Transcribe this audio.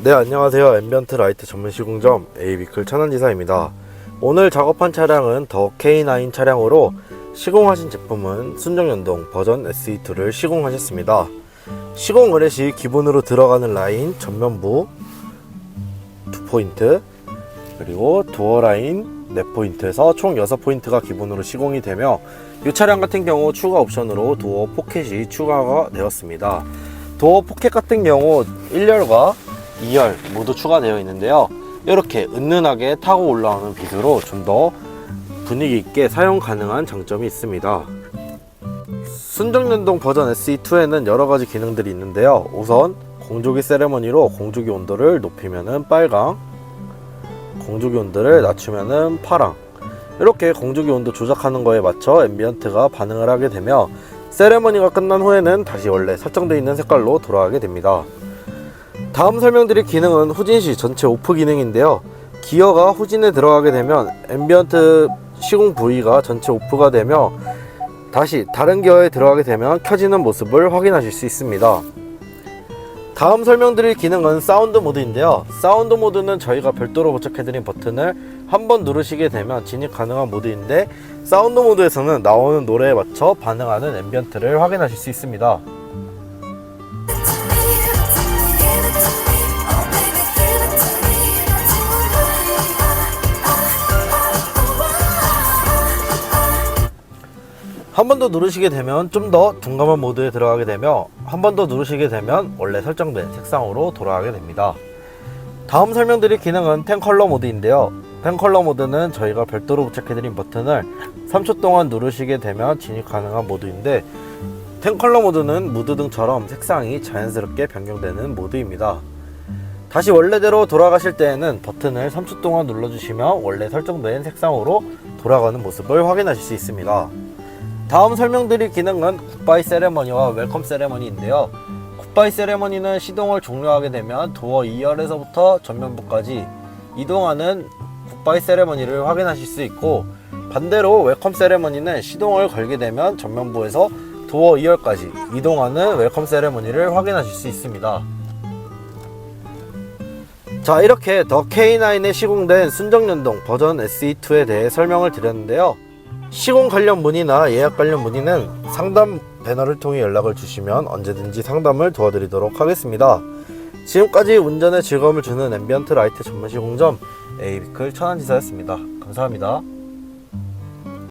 네 안녕하세요. 앰비언트 라이트 전문 시공점 에이비클 천안지사입니다. 오늘 작업한 차량은 더 K9 차량으로 시공하신 제품은 순정연동 버전 SE2를 시공하셨습니다. 시공 의뢰 시 기본으로 들어가는 라인 전면부 2포인트 그리고 도어 라인 4포인트에서 총 6포인트가 기본으로 시공이 되며 이 차량 같은 경우 추가 옵션으로 도어 포켓이 추가가 되었습니다. 도어 포켓 같은 경우 1열과 2열 모두 추가되어 있는데요. 이렇게 은은하게 타고 올라오는 빛으로 좀 더 분위기 있게 사용 가능한 장점이 있습니다. 순정연동 버전 SE2에는 여러 가지 기능들이 있는데요. 우선 공조기 세레머니로 공조기 온도를 높이면은 빨강, 공조기 온도를 낮추면은 파랑. 이렇게 공조기 온도 조작하는 거에 맞춰 앰비언트가 반응을 하게 되며 세레머니가 끝난 후에는 다시 원래 설정되어 있는 색깔로 돌아가게 됩니다. 다음 설명드릴 기능은 후진 시 전체 오프 기능인데요. 기어가 후진에 들어가게 되면 앰비언트 시공 부위가 전체 오프가 되며 다시 다른 기어에 들어가게 되면 켜지는 모습을 확인하실 수 있습니다. 다음 설명드릴 기능은 사운드 모드인데요. 사운드 모드는 저희가 별도로 부착해드린 버튼을 한 번 누르시게 되면 진입 가능한 모드인데 사운드 모드에서는 나오는 노래에 맞춰 반응하는 앰비언트를 확인하실 수 있습니다. 한 번 더 누르시게 되면 좀 더 둔감한 모드에 들어가게 되며 한 번 더 누르시게 되면 원래 설정된 색상으로 돌아가게 됩니다. 다음 설명드릴 기능은 10컬러 모드인데요. 10컬러 모드는 저희가 별도로 부착해드린 버튼을 3초 동안 누르시게 되면 진입 가능한 모드인데 10컬러 모드는 무드 등처럼 색상이 자연스럽게 변경되는 모드입니다. 다시 원래대로 돌아가실 때에는 버튼을 3초 동안 눌러주시면 원래 설정된 색상으로 돌아가는 모습을 확인하실 수 있습니다. 다음 설명드릴 기능은 굿바이 세레머니와 웰컴 세레머니인데요. 굿바이 세레머니는 시동을 종료하게 되면 도어 2열에서부터 전면부까지 이동하는 굿바이 세레머니를 확인하실 수 있고 반대로 웰컴 세레머니는 시동을 걸게 되면 전면부에서 도어 2열까지 이동하는 웰컴 세레머니를 확인하실 수 있습니다. 자 이렇게 더 K9에 시공된 순정연동 버전 SE2에 대해 설명을 드렸는데요. 시공 관련 문의나 예약 관련 문의는 상담 배너를 통해 연락을 주시면 언제든지 상담을 도와드리도록 하겠습니다. 지금까지 운전의 즐거움을 주는 앰비언트 라이트 전문 시공점 에이비클 천안지사였습니다. 감사합니다.